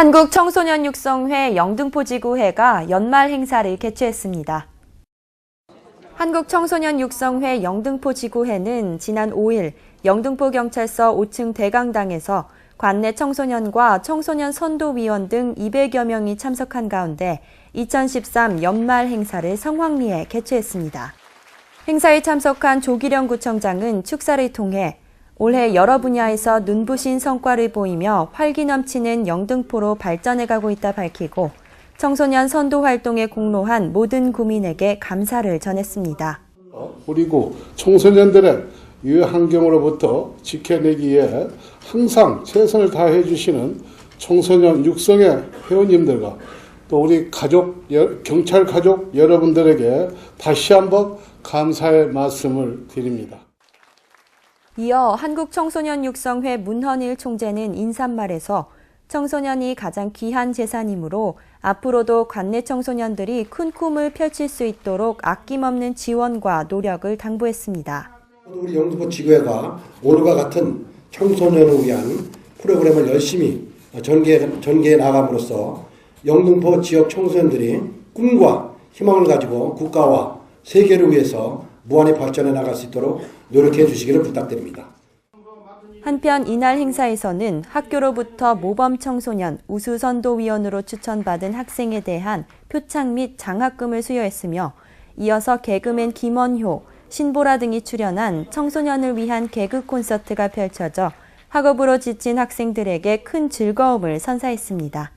한국 청소년 육성회 영등포지구회가 연말 행사를 개최했습니다. 한국 청소년 육성회 영등포지구회는 지난 5일 영등포경찰서 5층 대강당에서 관내 청소년과 청소년 선도위원 등 200여 명이 참석한 가운데 2013 연말 행사를 성황리에 개최했습니다. 행사에 참석한 조기령 구청장은 축사를 통해 올해 여러 분야에서 눈부신 성과를 보이며 활기 넘치는 영등포로 발전해가고 있다 밝히고 청소년 선도 활동에 공로한 모든 구민에게 감사를 전했습니다. 그리고 청소년들의 유해 환경으로부터 지켜내기 위해 항상 최선을 다해 주시는 청소년 육성의 회원님들과 또 우리 가족, 여- 경찰 가족 여러분들에게 다시 한번 감사의 말씀을 드립니다. 이어 한국청소년육성회 문헌일 총재는 인사말에서 청소년이 가장 귀한 재산이므로 앞으로도 관내 청소년들이 큰 꿈을 펼칠 수 있도록 아낌없는 지원과 노력을 당부했습니다. 우리 영등포 지구회가 오늘과 같은 청소년을 위한 프로그램을 열심히 전개해, 전개해 나감으로써 영등포 지역 청소년들이 꿈과 희망을 가지고 국가와 세계를 위해서 무한히 발전해 나갈 수 있도록 노력해 주시기를 부탁드립니다. 한편 이날 행사에서는 학교로부터 모범 청소년 우수선도위원으로 추천받은 학생에 대한 표창 및 장학금을 수여했으며 이어서 개그맨 김원효, 신보라 등이 출연한 청소년을 위한 개그 콘서트가 펼쳐져 학업으로 지친 학생들에게 큰 즐거움을 선사했습니다.